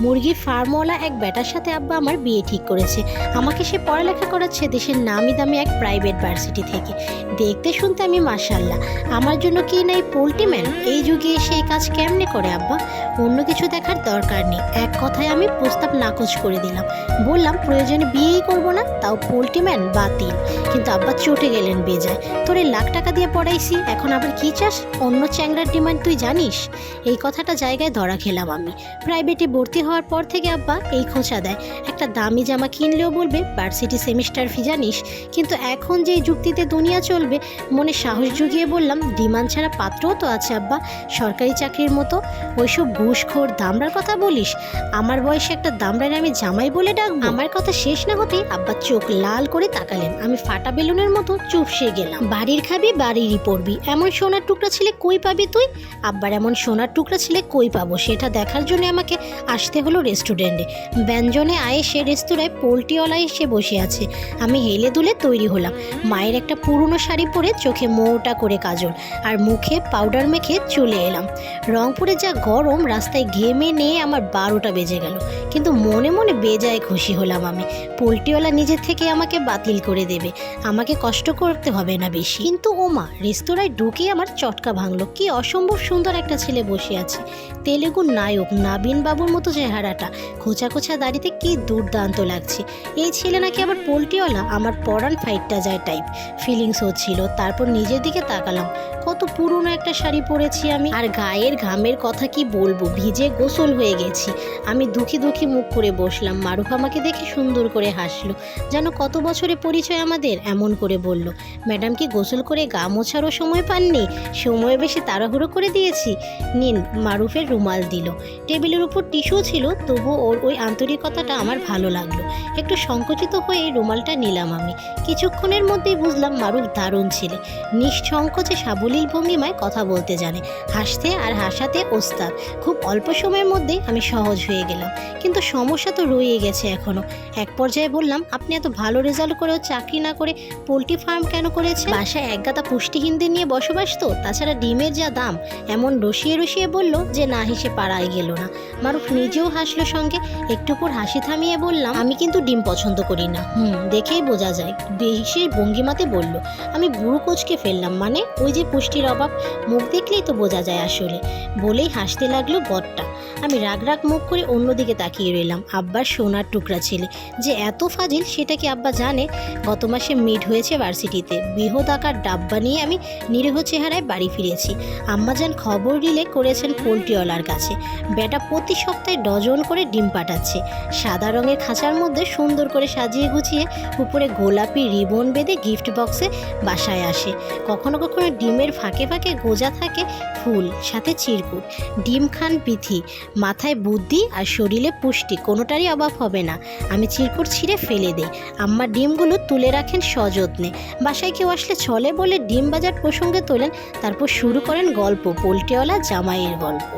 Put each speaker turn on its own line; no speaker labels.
মুরগির ফার্মওয়ালা এক বেটার সাথে আব্বা আমার বিয়ে ঠিক করেছে। আমাকে সে পড়ালেখা করাচ্ছে দেশের নামি দামি এক প্রাইভেট ভার্সিটি থেকে। দেখতে শুনতে আমি মাসাল্লাহ আমার জন্য কি নাই পোল্ট্রিম্যান এই যুগে এসে এই কাজ কেমনে করে আব্বা? অন্য কিছু দেখার দরকার নেই। এক কথায় আমি প্রস্তাব নাকচ করে দিলাম। বললাম, প্রয়োজনে বিয়েই করব না, তাও পোল্ট্রিম্যান বাতিল। কিন্তু আব্বা চটে গেলেন বেজায়। তোরে লাখ টাকা দিয়ে পড়াইছি, এখন আবার কি চাস? অন্য চ্যাংরার ডিমান্ড তুই জানিস? এই কথাটা জায়গায় ধরা খেলাম আমি। প্রাইভেটে ভর্তি হওয়ার পর থেকে আব্বা এই খোঁচা দেয়। একটা দামি জামা কিনলেও বলবে ভার্সিটি সেমিস্টার ফি জানিস? কিন্তু এখন যে যুক্তিতে দুনিয়া চলবে, মনে সাহস জুগিয়ে বললাম, ডিমান্ড ছাড়া পাত্রও তো আছে আব্বা। সরকারি চাকরির মতো ওইসব ঘুষখোর দামড়ার কথা বলিস? আমার বয়সে একটা দামড়ার আমি জামাই বলে ডাকবো। আমার কথা শেষ না হতেই আব্বা চোখ লাল করে তাকালেন। আমি ফাটা বেলুনের মতো চুপসে গেলাম। বাড়ির খাবি, বাড়িরই পড়বি এমন সোনার টুকরা ছেলে কই পাবি তুই? আব্বার এমন সোনার টুকরা ছেলে কই পাবো? সেটা দেখার জন্য আমাকে আসতে হলো রেস্টুরেন্টে। ব্যঞ্জনে আয়ে সে রেস্তোরাঁয় পোলট্রিওয়ালা এসে বসে আছে। আমি হেলে দুলে তৈরি হলাম। মায়ের একটা পুরনো শাড়ি পরে চোখে মোটা করে কাজল আর মুখে পাউডার মেখে চলে এলাম। রংপুরে যা গরম, রাস্তায় ঘেমে নিয়ে আমার বারোটা বেজে গেল। কিন্তু মনে মনে বেজায় খুশি হলাম আমি। পোলট্রিওয়ালা নিজের থেকে আমাকে বাতিল করে দেবে। আমাকে কষ্ট করতে হবে না বেশি। কিন্তু ওমা, রেস্তোরাঁয় ঢুকে আমার চটকা ভাঙলো। কি অসম্ভব সুন্দর একটা ছেলে বসে আছে। তেলেগু নায়ক নাবিন বাবুর মতো চেহারাটা। খোঁচা খোঁচা দাড়িতে কি দুর্দান্ত লাগছে। এই ছেলে নাকি আবার পোলট্রিওয়ালা? আমার পরান ফাইটটা যায় টাইপ ফিলিংস হচ্ছিল, তারপর নিজের দিকে তাকালাম। কত পুরনো একটা শাড়ি পরেছি আমি। আর গায়ের ঘামের কথা কি বলব? ভিজে গোসল হয়ে গেছি। আমি দুঃখী দুঃখী মুখ করে বসলাম। মারুফ আমাকে দেখে সুন্দর করে হাসলো। যেন কত বছরে পরিচয় আমাদের? এমন করে বলল, ম্যাডাম কি গোসল করে গা মোছারও সময় পাননি? সময় বেশি তাড়াহুড়ো করে দিয়েছি? নিন, মারুফের রুমাল দিল। টেবিলের উপর টিস্যু ছিল তবু ওর ওই আন্তরিকতাটা আমার ভালো লাগল। একটু সংকুচিত হয়ে রুমালটা নিলাম আমি। কিছুক্ষণের মধ্যেই বুঝলাম মারুফ দারুণ ছেলে। নিঃসংকোচে সাবলীল ভঙ্গিমায় কথা বলতে জানে। হাসতে আর হাসাতে ওস্তাদ। খুব অল্প সময়ের মধ্যেই আমি সহজ হয়ে গেলাম। কিন্তু সমস্যা তো রয়ে গেছে এখনও। এক পর্যায়ে বললাম, আপনি এত ভালো রেজাল্ট করেও চাকরি না করে পোলট্রি ফার্ম কেন করেছে বাসায় একগাদা পুষ্টিহীনদের নিয়ে বসবাস তো, তাছাড়া ডিমের যা দাম, এমন রসিয়ে রসিয়ে বলল যে না হেসে পাড়ায় গেল না। মারুফ নিজেও হাসলো সঙ্গে। একটু পর হাসি থামিয়ে বললাম, আমি কিন্তু ডিম পছন্দ করি না। হুম, দেখেই বোঝা যায়। বেশি ভঙ্গিমাতে বলল, আমি বুড়ো কোচকে ফেললাম। মানে ওই যে পুষ্টির অভাব, মুখ দেখলেই তো বোঝা যায় আসলে। বলেই হাসতে লাগল বটটা আমি রাগ রাগ মুখ করে অন্যদিকে তাকিয়ে রইলাম, আব্বার সোনার টুকরা ছেলে। যে এত ফাজিল, সেটা কি আব্বা জানে? গত মাসে মিট হয়েছে ভার্সিটিতে। বৃহৎ আকার ডাব্বা নিয়ে আমি নিরীহ চেহারায় বাড়ি ফিরেছি। আম্মা আম্মাজান খবর রিলে করেছেন পোলট্রিওয়ালার কাছে। বেটা প্রতি সপ্তাহে ডজন করে ডিম পাঠাচ্ছে। সাদা রঙের খাঁচার মধ্যে সুন্দর করে সাজিয়ে গুছিয়ে উপরে গোলাপি রিবন বেঁধে গিফট বক্সে বাসায় আসে। কখনো কখনো ডিমের ফাঁকে ফাঁকে গোজা থাকে ফুল, সাথে চিরকুট। ডিম খান পিথি, মাথায় বুদ্ধি আর শরীরে পুষ্টি, কোনোটারই অভাব হবে না। আমি চিরকুট ছিঁড়ে ফেলে দিই। আম্মা ডিমগুলো তুলে রাখেন সযত্নে। বাসায় কেউ আসলে চলে বলে ডিম বাজার প্রসঙ্গে তোলেন, তারপর শুরু করেন গল্প, পোল্ট্রিওয়ালা জামাইয়ের গল্প।